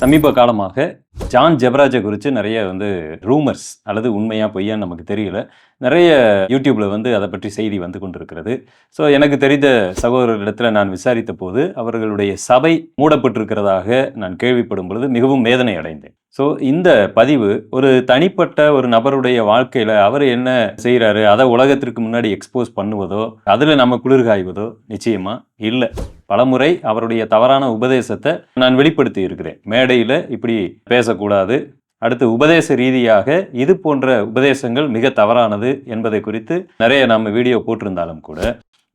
சமீப காலமாக ஜான் ஜெபராஜை குறித்து நிறைய வந்து ரூமர்ஸ் அல்லது உண்மையாக பொய்யான்னு நமக்கு தெரியல. நிறைய யூடியூப்பில் வந்து அதை பற்றி செய்தி வந்து கொண்டிருக்கிறது. ஸோ எனக்கு தெரிந்த சகோதரர்களிடத்தில் நான் விசாரித்த போது அவர்களுடைய சபை மூடப்பட்டிருக்கிறதாக நான் கேள்விப்படும் பொழுது மிகவும் வேதனை அடைந்தேன் ஸோ இந்த பதிவு ஒரு தனிப்பட்ட ஒரு நபருடைய வாழ்க்கையில் அவர் என்ன செய்கிறாரு அதை உலகத்திற்கு முன்னாடி எக்ஸ்போஸ் பண்ணுவதோ அதில் நம்ம குளிர்காய்வதோ நிச்சயமாக இல்லை. பலமுறை அவருடைய தவறான உபதேசத்தை நான் வெளிப்படுத்தி இருக்கிறேன். மேடையில் இப்படி பேசக்கூடாது. அடுத்து உபதேச ரீதியாக இது போன்ற உபதேசங்கள் மிக தவறானது என்பதை குறித்து நிறைய நம்ம வீடியோ போட்டிருந்தாலும் கூட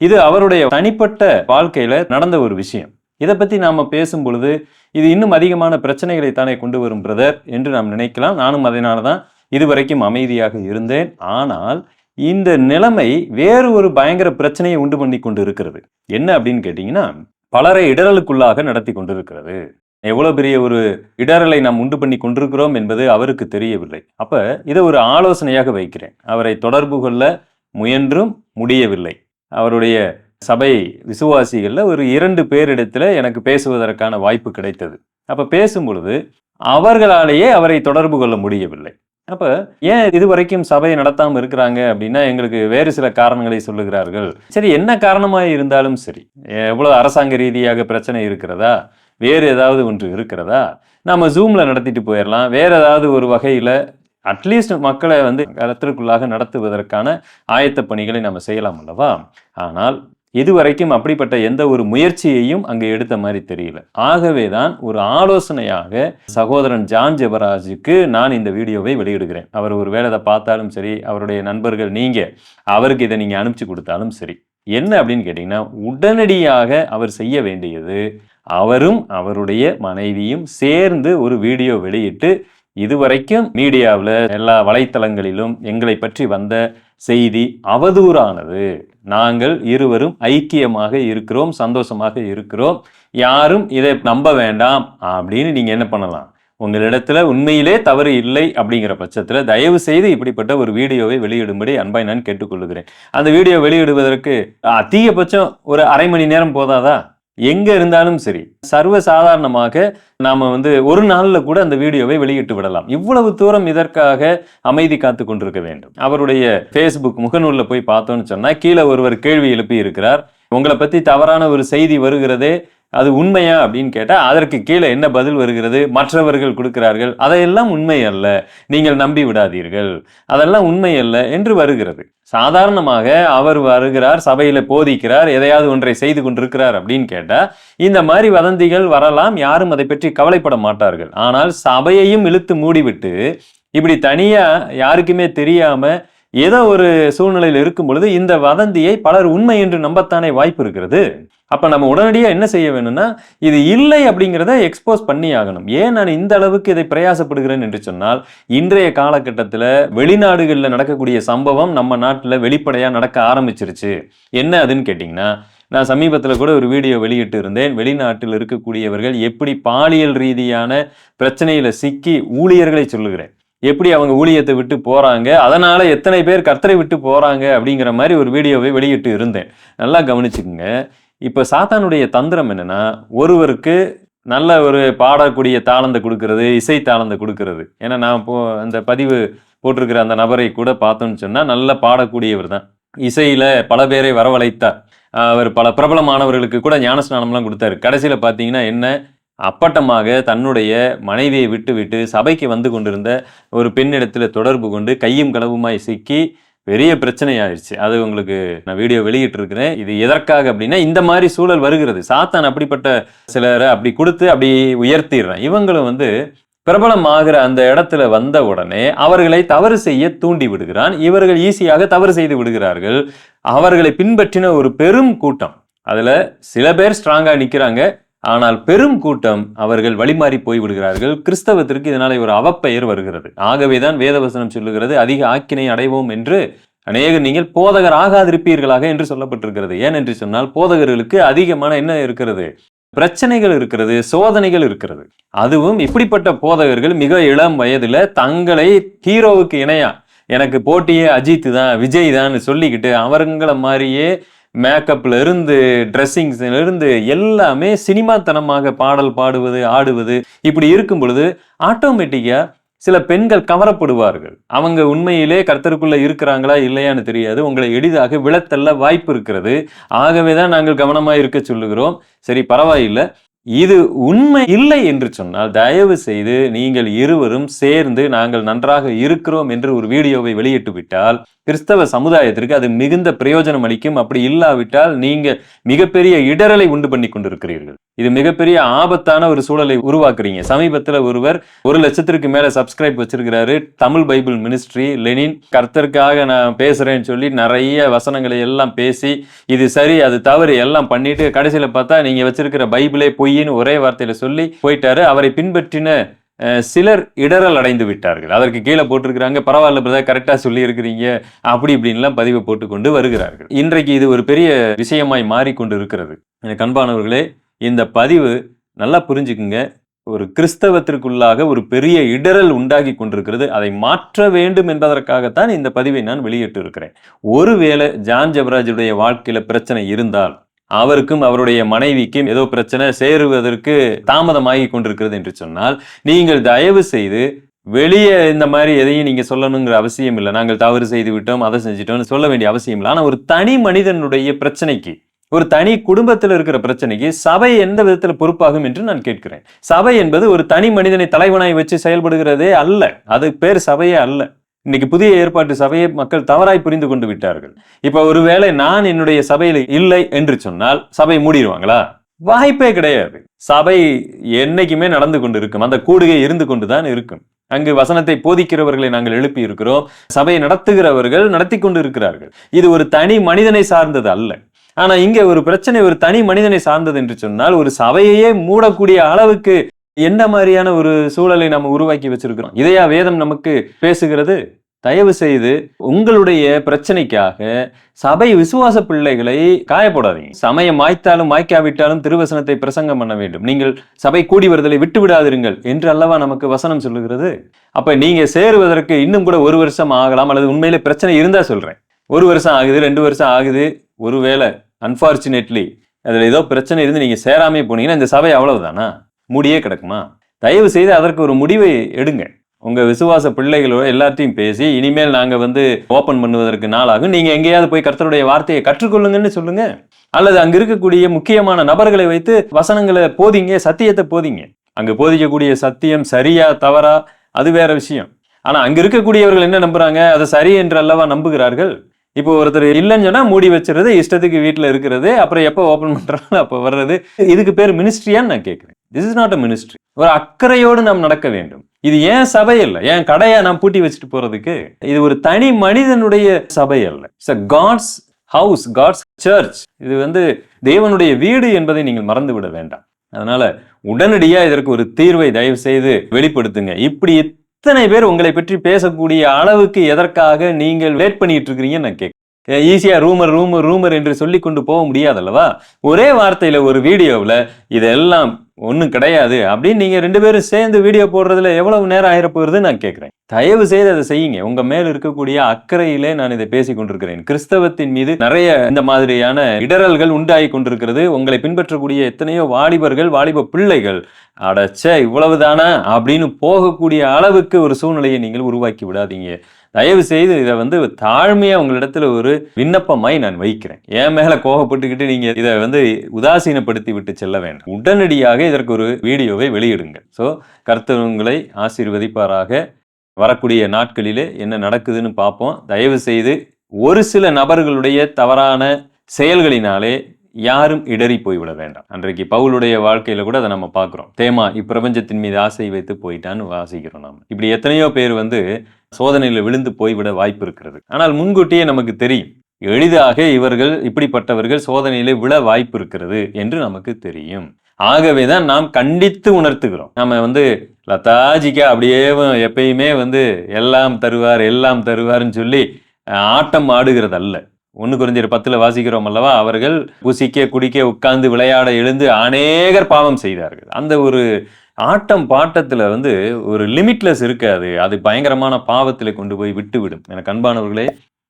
இது அவருடைய தனிப்பட்ட வாழ்க்கையில் நடந்த ஒரு விஷயம். இதை பற்றி நாம் பேசும் பொழுது இது இன்னும் அதிகமான பிரச்சனைகளை தானே கொண்டு வரும் பிரதர் என்று நாம் நினைக்கலாம். நானும் அதனால தான் இதுவரைக்கும் அமைதியாக இருந்தேன். ஆனால் இந்த நிலைமை வேறு ஒரு பயங்கர பிரச்சனையை உண்டு பண்ணி கொண்டு இருக்கிறது என்ன அப்படின்னு கேட்டிங்கன்னா பலரை இடரலுக்குள்ளாக நடத்தி கொண்டிருக்கிறது. எவ்வளோ பெரிய ஒரு இடரலை நாம் உண்டு பண்ணி கொண்டிருக்கிறோம் என்பது அவருக்கு தெரியவில்லை. அப்போ இதை ஒரு ஆலோசனையாக வைக்கிறேன். அவரை தொடர்பு கொள்ள முயன்றும் முடியவில்லை. அவருடைய சபை விசுவாசிகளில் ஒரு இரண்டு பேரிடத்தில் எனக்கு பேசுவதற்கான வாய்ப்பு கிடைத்தது. அப்போ பேசும் பொழுது அவர்களாலேயே அவரை தொடர்பு கொள்ள முடியவில்லை. அப்போ ஏன் இதுவரைக்கும் சபையை நடத்தாமல் இருக்கிறாங்க அப்படின்னா எங்களுக்கு வேறு சில காரணங்களை சொல்லுகிறார்கள். சரி என்ன காரணமாக இருந்தாலும் சரி எவ்வளோ அரசாங்க ரீதியாக பிரச்சனை இருக்கிறதா? வேறு ஏதாவது ஒன்று இருக்கிறதா? நம்ம ஜூமில் நடத்திட்டு போயிடலாம் வேறு ஏதாவது ஒரு வகையில் அட்லீஸ்ட் மக்களை வந்து கருத்திற்குள்ளாக நடத்துவதற்கான ஆயத்த பணிகளை நம்ம செய்யலாம் அல்லவா? ஆனால் இதுவரைக்கும் அப்படிப்பட்ட எந்த ஒரு முயற்சியையும் அங்கே எடுத்த மாதிரி தெரியல. ஆகவே தான் ஒரு ஆலோசனையாக சகோதரன் ஜான் ஜெபராஜுக்கு நான் இந்த வீடியோவை வெளியிடுகிறேன். அவர் ஒரு வேலை அதை பார்த்தாலும் சரி அவருடைய நண்பர்கள் நீங்கள் அவருக்கு இதை நீங்கள் அனுப்பிச்சு கொடுத்தாலும் சரி. என்ன அப்படின்னு கேட்டிங்கன்னா உடனடியாக அவர் செய்ய வேண்டியது அவரும் அவருடைய மனைவியும் சேர்ந்து ஒரு வீடியோ வெளியிட்டு இதுவரைக்கும் மீடியாவில் எல்லா வலைத்தளங்களிலும் எங்களை பற்றி வந்த செய்தி அவதூறானது. நாங்கள் இருவரும் ஐக்கியமாக இருக்கிறோம் சந்தோஷமாக இருக்கிறோம். யாரும் இதை நம்ப வேண்டாம் அப்படின்னு நீங்கள் என்ன பண்ணலாம்? உங்களிடத்துல உண்மையிலே தவறு இல்லை அப்படிங்கிற பட்சத்தில் தயவு செய்து இப்படிப்பட்ட ஒரு வீடியோவை வெளியிடும்படி அன்பாய் நான் கேட்டுக்கொள்கிறேன். அந்த வீடியோ வெளியிடுவதற்கு அதிகபட்சம் ஒரு அரை மணி நேரம் போதாதா? எங்க இருந்தாலும் சரி சர்வ சாதாரணமாக நாம வந்து ஒரு நாள்ல கூட அந்த வீடியோவை வெளியிட்டு விடலாம். இவ்வளவு தூரம் இதற்காக அமைதி காத்து கொண்டிருக்க வேண்டும். அவருடைய ஃபேஸ்புக் முகநூல்ல போய் பார்த்தோம்னு சொன்னா கீழே ஒருவர் கேள்வி எழுப்பி இருக்கிறார் உங்களை பத்தி தவறான ஒரு செய்தி வருகிறதே அது உண்மையா அப்படின்னு கேட்டால் அதற்கு கீழே என்ன பதில் வருகிறது? மற்றவர்கள் கொடுக்கிறார்கள். அதையெல்லாம் உண்மை அல்ல. நீங்கள் நம்பி விடாதீர்கள். அதெல்லாம் உண்மை அல்ல என்று வருகிறது. சாதாரணமாக அவர் வருகிறார் சபையில் போதிக்கிறார் எதையாவது ஒன்றை செய்து கொண்டிருக்கிறார் அப்படின்னு கேட்டால் இந்த மாதிரி வதந்திகள் வரலாம் யாரும் அதை பற்றி கவலைப்பட மாட்டார்கள். ஆனால் சபையையும் இழுத்து மூடிவிட்டு இப்படி தனியாக யாருக்குமே தெரியாமல் ஏதோ ஒரு சூழ்நிலையில் இருக்கும் பொழுது இந்த வதந்தியை பலர் உண்மை என்று நம்பத்தானே வாய்ப்பு இருக்கிறது. அப்ப நம்ம உடனடியாக என்ன செய்ய வேணும்னா இது இல்லை அப்படிங்கிறத எக்ஸ்போஸ் பண்ணி ஆகணும் ஏன் நான் இந்த அளவுக்கு இதை பிரயாசப்படுகிறேன் என்று சொன்னால் இன்றைய காலகட்டத்தில் வெளிநாடுகளில் நடக்கக்கூடிய சம்பவம் நம்ம நாட்டில் வெளிப்படையாக நடக்க ஆரம்பிச்சிருச்சு. என்ன அதுன்னு கேட்டிங்கன்னா நான் சமீபத்தில் கூட ஒரு வீடியோ வெளியிட்டு இருந்தேன். வெளிநாட்டில் இருக்கக்கூடியவர்கள் எப்படி பாலியல் ரீதியான பிரச்சனையில் சிக்கி ஊழியர்களை சொல்லுகிறேன். எப்படி அவங்க ஊழியத்தை விட்டு போகிறாங்க அதனால் எத்தனை பேர் கர்த்தரை விட்டு போகிறாங்க அப்படிங்கிற மாதிரி ஒரு வீடியோவை வெளியிட்டு இருந்தேன். நல்லா கவனிச்சுக்கோங்க. இப்போ சாத்தானுடைய தந்திரம் என்னென்னா ஒருவருக்கு நல்ல ஒரு பாடக்கூடிய தாளந்தை கொடுக்கறது இசை தாளந்தை கொடுக்கறது. ஏன்னா நான் இப்போ அந்த பதிவு போட்டிருக்கிற அந்த நபரை கூட பார்த்தோன்னு சொன்னால் நல்ல பாடக்கூடியவர் தான். இசையில் பல பேரை வரவழைத்தார். அவர் பல பிரபலமானவர்களுக்கு கூட ஞானஸ்நானம்லாம் கொடுத்தாரு. கடைசியில் பார்த்தீங்கன்னா என்ன? அப்பட்டமாக தன்னுடைய மனைவியை விட்டு விட்டு சபைக்கு வந்து கொண்டிருந்த ஒரு பெண்ணிடத்தில் தொடர்பு கொண்டு கையும் களவுமாய் சிக்கி பெரிய பிரச்சனை ஆயிடுச்சு அது உங்களுக்கு நான் வீடியோ வெளியிட்டு இருக்கிறேன் இது எதற்காக அப்படின்னா இந்த மாதிரி சூழல் வருகிறது. சாத்தான் அப்படிப்பட்ட சிலரை அப்படி கொடுத்து அப்படி உயர்த்திடுறான். இவங்களும் வந்து பிரபலம் ஆகிற அந்த இடத்துல வந்த உடனே அவர்களை தவறு செய்ய தூண்டி விடுகிறான். இவர்கள் ஈஸியாக தவறு செய்து விடுகிறார்கள். அவர்களை பின்பற்றின ஒரு பெரும் கூட்டம். அதில் சில பேர் ஸ்ட்ராங்காக நிற்கிறாங்க ஆனால் பெரும் கூட்டம் அவர்கள் வழிமாறி போய்விடுகிறார்கள். கிறிஸ்தவத்திற்கு இதனால் ஒரு அவப்பெயர் வருகிறது. ஆகவேதான் வேதவசனம் சொல்லுகிறது அதிக ஆக்கினை அடைவோம் என்று. அநேக நீங்கள் போதகர் ஆகாதிருப்பீர்களாக என்று சொல்லப்பட்டிருக்கிறது. ஏன் என்று சொன்னால் போதகர்களுக்கு அதிகமான என்ன இருக்கிறது? பிரச்சனைகள் இருக்கிறது சோதனைகள் இருக்கிறது. அதுவும் இப்படிப்பட்ட போதகர்கள் மிக இளம் வயதுல தங்களை ஹீரோவுக்கு இணையா எனக்கு போட்டியே அஜித் தான் விஜய் தான் சொல்லிக்கிட்டு அவங்கள மாதிரியே மேக்கப்ல இருந்து ட்ரெஸ்ஸிங்ஸ்ல இருந்து எல்லாமே சினிமாத்தனமாக பாடல் பாடுவது ஆடுவது இப்படி இருக்கும் பொழுது ஆட்டோமேட்டிக்கா சில பெண்கள் கவரப்படுவார்கள். அவங்க உண்மையிலே கர்த்தருக்குள்ள இருக்கிறாங்களா இல்லையான்னு தெரியாது. உங்களை எளிதாக விழத்தள்ள வாய்ப்பு இருக்கிறது. ஆகவே தான் நாங்கள் கவனமாக இருக்க சொல்லுகிறோம். சரி பரவாயில்லை. இது உண்மை இல்லை என்று சொன்னால் தயவு செய்து நீங்கள் இருவரும் சேர்ந்து நாங்கள் நன்றாக இருக்கிறோம் என்று ஒரு வீடியோவை வெளியிட்டு விட்டால் கிறிஸ்தவ சமுதாயத்திற்கு அது மிகுந்த பிரயோஜனம் அளிக்கும். அப்படி இல்லாவிட்டால் நீங்க மிகப்பெரிய இடரலை உண்டு பண்ணி கொண்டிருக்கிறீர்கள். இது மிகப்பெரிய ஆபத்தான ஒரு சூழலை உருவாக்குறீங்க. சமீபத்தில் ஒருவர் ஒரு லட்சத்திற்கு மேல சப்ஸ்கிரைப் வச்சிருக்கிறாரு. Tamil bible ministry Lenin. கர்த்தருக்காக நான் பேசுறேன்னு சொல்லி நிறைய வசனங்களை எல்லாம் பேசி இது சரி அது தவறு எல்லாம் பண்ணிட்டு கடைசியில பார்த்தா நீங்க வச்சிருக்கிற பைபிளே பொய்ன்னு ஒரே வார்த்தையில சொல்லி போயிட்டாரு. அவரை பின்பற்றின சிலர் இடரல் அடைந்து விட்டார்கள். அதற்கு கீழே போட்டிருக்கிறாங்க பரவாயில்ல பிரதா கரெக்டாக சொல்லியிருக்கிறீங்க. அப்படி இப்படின்லாம் பதிவை போட்டுக்கொண்டு வருகிறார்கள். இன்றைக்கு இது ஒரு பெரிய விஷயமாய் மாறிக்கொண்டு இருக்கிறது எனக்கு அன்பானவர்களே இந்த பதிவு நல்லா புரிஞ்சுக்குங்க. ஒரு கிறிஸ்தவத்திற்குள்ளாக ஒரு பெரிய இடரல் உண்டாகி கொண்டிருக்கிறது. அதை மாற்ற வேண்டும் என்பதற்காகத்தான் இந்த பதிவை நான் வெளியிட்டு இருக்கிறேன் ஒருவேளை ஜான் ஜபராஜுடைய வாழ்க்கையில் பிரச்சனை இருந்தால் அவருக்கும் அவருடைய மனைவிக்கும் ஏதோ பிரச்சனை சேருவதற்கு தாமதமாகி கொண்டிருக்கிறது என்று சொன்னால் நீங்கள் தயவு செய்து வெளியே இந்த மாதிரி எதையும் நீங்க சொல்லணுங்கிற அவசியம் இல்லை. நாங்கள் தவறு செய்து விட்டோம் அதை செஞ்சிட்டோம்னு சொல்ல வேண்டிய அவசியம் இல்லை. ஆனா ஒரு தனி மனிதனுடைய பிரச்சனைக்கு ஒரு தனி குடும்பத்தில் இருக்கிற பிரச்சனைக்கு சபை எந்த விதத்தில் பொறுப்பாகும் என்று நான் கேட்கிறேன். சபை என்பது ஒரு தனி மனிதனை தலைவனாய் வச்சு செயல்படுகிறதே அல்ல. அது பேர் சபையே அல்ல. இன்னைக்கு புதிய ஏற்பாட்டு சபையை மக்கள் தவறாய் புரிந்து கொண்டு விட்டார்கள். இப்ப ஒருவேளை நான் என்னுடைய சபையில் இல்லை என்று சொன்னால் சபை மூடிடுவாங்களா? வாய்ப்பே கிடையாது. சபை என்னைக்குமே நடந்து கொண்டு இருக்கும் அந்த கூடுகை இருந்து கொண்டுதான் இருக்கும். அங்கு வசனத்தை போதிக்கிறவர்களை நாங்கள் எழுப்பி இருக்கிறோம் சபையை நடத்துகிறவர்கள் நடத்தி கொண்டு இருக்கிறார்கள் இது ஒரு தனி மனிதனை சார்ந்தது அல்ல. ஆனா இங்க ஒரு பிரச்சனை ஒரு தனி மனிதனை சார்ந்தது என்று சொன்னால் ஒரு சபையையே மூடக்கூடிய அளவுக்கு என்ன மாதிரியான ஒரு சூழலை நம்ம உருவாக்கி வச்சிருக்கிறோம்? இதையா வேதம் நமக்கு பேசுகிறது? தயவு செய்து உங்களுடைய பிரச்சனைக்காக சபை விசுவாச பிள்ளைகளை காயப்படாதீங்க. சமயம் மாய்த்தாலும் மாய்க்காவிட்டாலும் திருவசனத்தை பிரசங்கம் பண்ண வேண்டும். நீங்கள் சபை கூடி வருதலை விட்டு விடாதிருங்கள் என்று அல்லவா நமக்கு வசனம் சொல்லுகிறது? அப்ப நீங்க சேருவதற்கு இன்னும் கூட ஒரு வருஷம் ஆகலாம் அல்லது உண்மையில பிரச்சனை இருந்தா சொல்றேன். ஒரு வருஷம் ஆகுது ரெண்டு வருஷம் ஆகுது. ஒருவேளை அன்பார்ச்சுனேட்லி அதுல ஏதோ பிரச்சனை இருந்து நீங்க சேராமே போனீங்கன்னா இந்த சபை அவ்வளவுதானா? மூடியே கிடக்குமா? தயவு செய்து அதற்கு ஒரு முடிவை எடுங்க. உங்கள் விசுவாச பிள்ளைகளோட எல்லாத்தையும் பேசி இனிமேல் நாங்கள் வந்து ஓப்பன் பண்ணுவதற்கு நாளாகும். நீங்கள் எங்கேயாவது போய் கர்த்தருடைய வார்த்தையை கற்றுக்கொள்ளுங்கன்னு சொல்லுங்க. அல்லது அங்கே இருக்கக்கூடிய முக்கியமான நபர்களை வைத்து வசனங்களை போதிங்க சத்தியத்தை போதிங்க. அங்கே போதிக்கக்கூடிய சத்தியம் சரியா தவறா அது வேற விஷயம். ஆனால் அங்கே இருக்கக்கூடியவர்கள் என்ன நம்புகிறாங்க அதை சரி என்று அல்லவா நம்புகிறார்கள்? இப்போ ஒருத்தர் இல்லைன்னு சொன்னா மூடி வச்சிருது இஷ்டத்துக்கு வீட்டில் இருக்கிறது அப்புறம் எப்போ ஓபன் பண்றாங்க அப்போ வர்றது. இதுக்கு பேர் மினிஸ்ட்ரியான்னு நான் கேட்குறேன் this is not a ministry ஒரு அக்கறையோடு நாம் நடக்க வேண்டும். இது ஏன் சபை இல்லை ஏன் கடையை நான் பூட்டி வச்சுட்டு போறதுக்கு? இது ஒரு தனி மனிதனுடைய சபை அல்ல. It's God's house God's church இது வந்து தேவனுடைய வீடு என்பதை நீங்கள் மறந்து விட வேண்டாம். அதனால உடனடியாக இதற்கு ஒரு தீர்வை தயவு செய்து வெளிப்படுத்துங்க. இப்படி இத்தனை பேர் உங்களை பற்றி பேசக்கூடிய அளவுக்கு எதற்காக நீங்கள் லேட் பண்ணிட்டு இருக்கிறீங்கன்னு நான் கேட்குறேன் ஈஸியா ரூமர் ரூமர் ரூமர் என்று சொல்லி கொண்டு போக முடியாதல்லவா? ஒரே வார்த்தையில ஒரு வீடியோவில் இதெல்லாம் ஒன்றும் கிடையாது அப்படின்னு நீங்க ரெண்டு பேரும் சேர்ந்து வீடியோ போடுறதுல எவ்வளவு நேரம் ஆயிர போகுதுன்னு நான் கேட்குறேன் தயவு செய்து அதை செய்யுங்க. உங்க மேல் இருக்கக்கூடிய அக்கறையிலே நான் இதை பேசி கொண்டிருக்கிறேன். கிறிஸ்தவத்தின் மீது நிறைய இந்த மாதிரியான இடரல்கள் உண்டாகி கொண்டிருக்கிறது. உங்களை பின்பற்றக்கூடிய எத்தனையோ வாலிபர்கள் வாலிப பிள்ளைகள். அடச்ச இவ்வளவுதானா? அப்படின்னு போகக்கூடிய அளவுக்கு ஒரு சூழ்நிலையை நீங்கள் உருவாக்கி விடாதீங்க. தயவு செய்து இதை வந்து தாழ்மையா உங்களிடத்துல ஒரு விண்ணப்பமாய் நான் வைக்கிறேன். என் மேல கோபப்பட்டுக்கிட்டு நீங்க இதை வந்து உதாசீனப்படுத்தி விட்டு செல்ல வேண்டாம். உடனடியாக இதற்கு ஒரு வீடியோவை வெளியிடுங்க ஸோ கர்த்தர் உங்களை ஆசீர்வதிப்பாராக. வரக்கூடிய நாட்களிலே என்ன நடக்குதுன்னு பார்ப்போம். தயவு செய்து ஒரு சில நபர்களுடைய தவறான செயல்களினாலே யாரும் இடறி போய்விட வேண்டாம். அன்றைக்கு பவுலுடைய வாழ்க்கையில கூட அதை நம்ம பார்க்குறோம். தேமா இப்பிரபஞ்சத்தின் மீது ஆசை வைத்து போயிட்டான்னு வாசிக்கிறோம் நாம. இப்படி எத்தனையோ பேர் வந்து சோதனையில விழுந்து போய்விட வாய்ப்பு இருக்கிறது. ஆனால் முன்கூட்டியே நமக்கு தெரியும். எளிதாக இவர்கள் இப்படிப்பட்டவர்கள் சோதனையிலே விழ வாய்ப்பு இருக்கிறது என்று நமக்கு தெரியும். ஆகவே தான் நாம் கண்டித்து உணர்த்துகிறோம். நம்ம வந்து லதாஜிக்கா அப்படியே எப்பயுமே வந்து எல்லாம் தருவார் எல்லாம் தருவார்னு சொல்லி ஆட்டம் ஆடுகிறது அல்ல ஒன்று குறிஞ்சிரு பத்தில் வாசிக்கிறோம் அல்லவா? அவர்கள் புசிக்க குடிக்க உட்கார்ந்து விளையாட எழுந்து அநேகர் பாவம் செய்தார்கள். அந்த ஒரு ஆட்டம் பாட்டத்தில் வந்து ஒரு லிமிட்லெஸ் இருக்காது. அது பயங்கரமான பாவத்தில் கொண்டு போய் விட்டுவிடும். என எனக்கு அன்பானவர்களே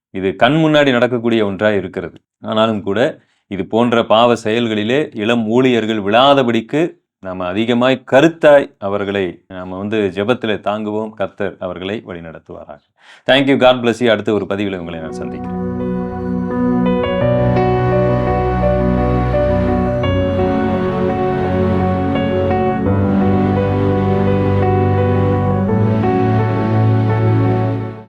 இது கண் முன்னாடி நடக்கக்கூடிய ஒன்றாக இருக்கிறது. ஆனாலும் கூட இது போன்ற பாவ செயல்களிலே இளம் ஊழியர்கள் விழாதபடிக்கு நாம் அதிகமாய் கருத்தாய் அவர்களை நாம் வந்து ஜெபத்தில் தாங்குவோம். கர்த்தர் அவர்களை வழிநடத்துவாராக. தேங்க்யூ காட் பிளஸ் அடுத்த ஒரு பதிவில் உங்களை நான் சந்திக்கிறேன்.